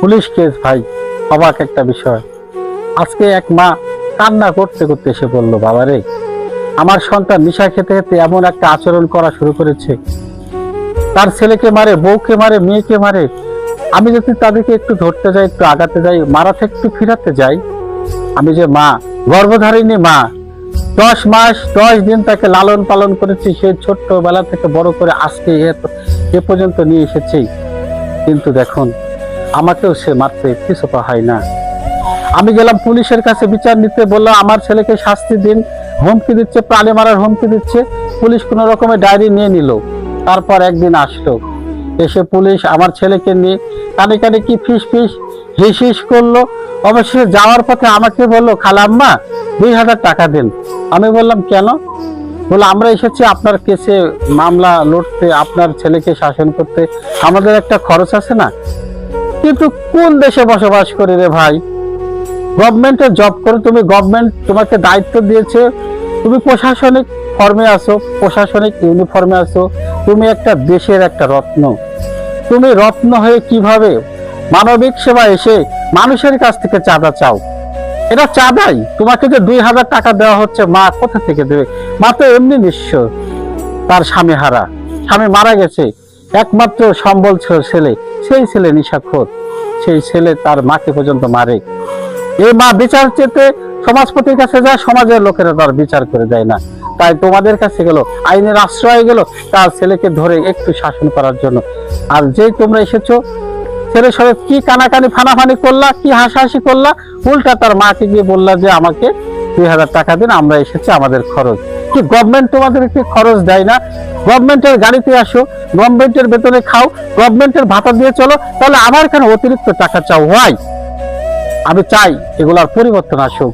Police case ভাই, অবাক একটা বিষয়। আজকে এক মা কান্না করতে করতে এসে বলল, বাবা রে, আমার সন্তান নিশা খেতে খেতে এমন একটা আচরণ করা শুরু করেছে। তার ছেলেকে মারে, বউকে মারে, মেয়েকে মারে। আমি যদি তাদেরকে একটু ধরতে যাই, একটু আগাতে যাই, মারা থেকে একটু ফিরাতে যাই, আমি যে মা, গর্ভধারিণী মা, দশ মাস, দশ দিন তাকে লালন পালন করেছি, সে ছোট্টবেলা থেকে বড় করে আজকে এ পর্যন্ত নিয়ে এসেছি। কিন্তু দেখুন আমাকেও সে মারতে কিছু হয় না। আমি গেলাম পুলিশের কাছে বিচার নিতে বললাম আমার ছেলেকে শাস্তি দিন, হুমকি দিচ্ছে, প্রাণে মারার হুমকি দিচ্ছে। পুলিশ কোন রকমের ডায়েরি নিয়ে নিল। তারপর একদিন আসলো। এসে পুলিশ আমার ছেলেকে নিয়ে কানে কানে কি ফিস ফিস, হিস হিস করল। অবশেষে যাওয়ার পথে আমাকে বলল, খালাম্মা, দুই হাজার টাকা দিন। আমি বললাম, কেন? বলে আমরা এসেছি আপনার কেসে মামলা লড়তে, আপনার ছেলেকে শাসন করতে। আমাদের একটা খরচ আছে না কিন্তু কোন দেশে বসবাস করি রে ভাই? গভর্নমেন্টের জব করে তুমি গভর্নমেন্ট তোমাকে দায়িত্ব দিয়েছে, তুমি প্রশাসনিক ফর্মে আসো প্রশাসনিক ইউনিফর্মে আসো তুমি একটা দেশের একটা রত্ন। তুমি রত্ন হয়ে কীভাবে মানবিক সেবা এসে মানুষের কাছ থেকে চাঁদা চাও? এটা চাঁদাই। তোমাকে যে দুই হাজার টাকা দেওয়া হচ্ছে, মা কোথা থেকে দেবে? মা তো এমনি নিঃস্ব, তার স্বামী হারা স্বামী মারা গেছে একমাত্র সম্বল ছিল সেই ছেলে নিশাখোর। সেই ছেলে তার মাকে পর্যন্ত মারে। এই মা বিচার চেতে সমাজপতির কাছে যায়, সমাজের লোকেরা তার বিচার করে দেয় না। তাই তোমাদের কাছে গেল, আইনের আশ্রয় গেল, তার ছেলেকে ধরে একটু শাসন করার জন্য। আর যেই তোমরা এসেছ, ছেলে সাথে কি কানাকানি, ফানাফানি করলা, কি হাসাহাসি করলা, উল্টা তার মাকে গিয়ে বললা যে, আমাকে দুই হাজার টাকা দিন, আমরা এসেছি, আমাদের খরচ। কি গভর্নমেন্ট তোমাদেরকে খরচ দেয় না? গভর্নমেন্টের গাড়িতে আসো, গভর্নমেন্টের বেতনে খাও, গভর্নমেন্টের ভাতা দিয়ে চলো, তাহলে আমার কেন অতিরিক্ত টাকা চাও। হয় আমি চাই এগুলার পরিবর্তন আসুক।